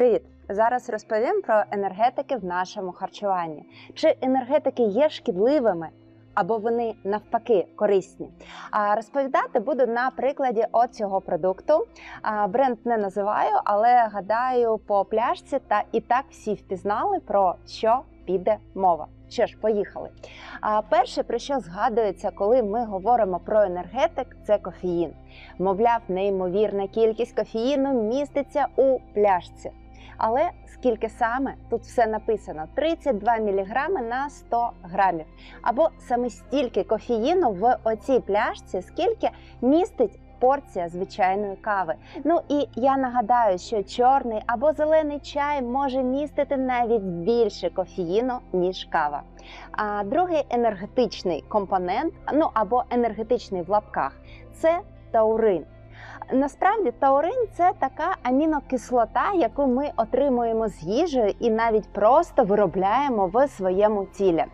Привіт! Зараз розповім про енергетики в нашому харчуванні. Чи енергетики є шкідливими? Або вони навпаки корисні. А розповідати буду на прикладі от цього продукту. Бренд не називаю, але гадаю, по пляшці та і так всі впізнали про що піде мова. Що ж, поїхали. А перше, про що згадується, коли ми говоримо про енергетик, це кофеїн. Мовляв, неймовірна кількість кофеїну міститься у пляшці. Але скільки саме тут все написано: 32 мг на 100 грамів. Або саме стільки кофеїну в оцій пляшці, скільки містить порція звичайної кави. Ну і я нагадаю, що чорний або зелений чай може містити навіть більше кофеїну, ніж кава. А другий енергетичний компонент, ну або енергетичний в лапках, це таурин. Насправді таурин це така амінокислота, яку ми отримуємо з їжею і навіть просто виробляємо в своєму тілі.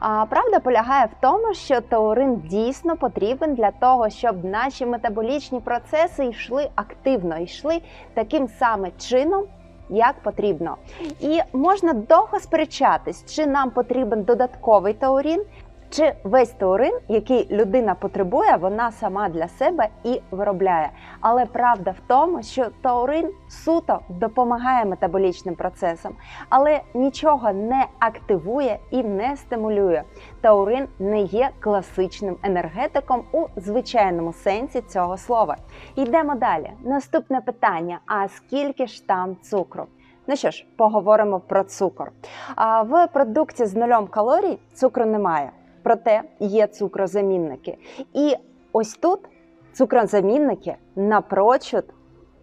А правда полягає в тому, що таурин дійсно потрібен для того, щоб наші метаболічні процеси йшли активно, йшли таким саме чином. Як потрібно, і можна довго сперечатись, чи нам потрібен додатковий таурін, чи весь таурин, який людина потребує, вона сама для себе і виробляє. Але правда в тому, що таурин суто допомагає метаболічним процесам, але нічого не активує і не стимулює. Таурин не є класичним енергетиком у звичайному сенсі цього слова. Йдемо далі. Наступне питання: а скільки ж там цукру? Ну що ж, поговоримо про цукор. А в продукті з нульом калорій цукру немає проте є цукрозамінники. І ось тут цукрозамінники напрочуд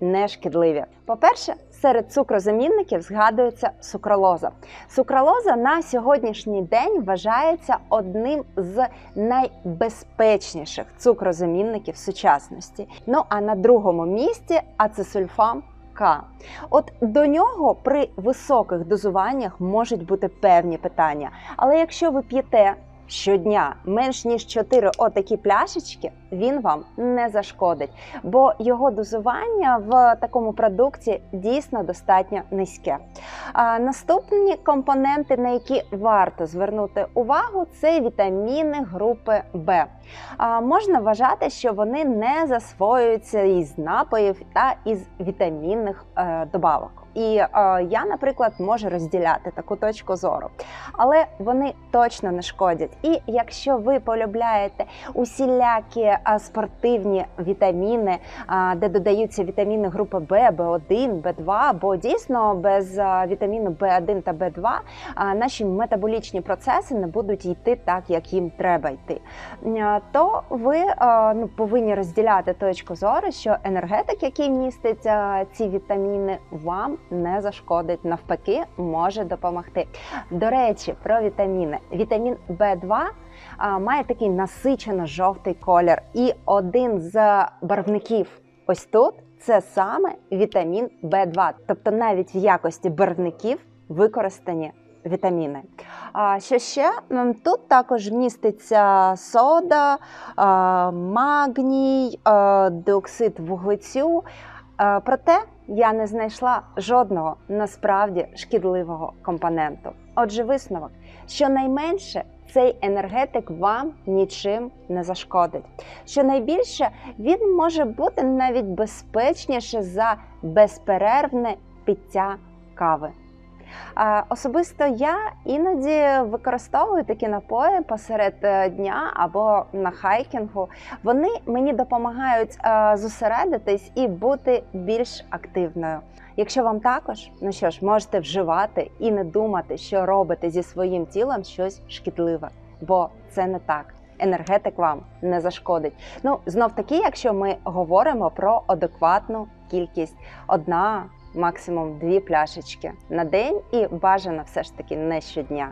не шкідливі. По-перше, серед цукрозамінників згадується сукралоза. Сукралоза на сьогоднішній день вважається одним з найбезпечніших цукрозамінників сучасності. Ну а на другому місці ацесульфам К. От до нього при високих дозуваннях можуть бути певні питання. Але якщо ви п'єте щодня менш ніж 4 отакі пляшечки, він вам не зашкодить, бо його дозування в такому продукті дійсно достатньо низьке. А наступні компоненти, на які варто звернути увагу, це вітаміни групи Б. Можна вважати, що вони не засвоюються із напоїв та із вітамінних е, добавок. І е, я, наприклад, можу розділяти таку точку зору, але вони точно не шкодять. І якщо ви полюбляєте усілякі е, спортивні вітаміни, е, де додаються вітаміни групи Б, Б1, Б2, бо дійсно без е, вітаміну Б1 та Б2 е, наші метаболічні процеси не будуть йти так, як їм треба йти. То ви ну, повинні розділяти точку зору, що енергетик, який містить ці вітаміни, вам не зашкодить, навпаки, може допомогти. До речі, про вітаміни. Вітамін В2 має такий насичено жовтий колір, і один з барвників ось тут це саме вітамін В2. Тобто навіть в якості барвників використані вітаміни. А що ще тут також міститься сода, магній, диоксид вуглецю. Проте я не знайшла жодного насправді шкідливого компоненту. Отже, висновок, щонайменше цей енергетик вам нічим не зашкодить. Щонайбільше він може бути навіть безпечніше за безперервне пиття кави. Особисто я іноді використовую такі напої посеред е, дня або на хайкінгу. Вони мені допомагають е, зосередитись і бути більш активною. Якщо вам також, ну що ж, можете вживати і не думати, що робите зі своїм тілом щось шкідливе, бо це не так. Енергетик вам не зашкодить. Ну знов таки, якщо ми говоримо про адекватну кількість одна максимум дві пляшечки на день, і бажано все ж таки не щодня.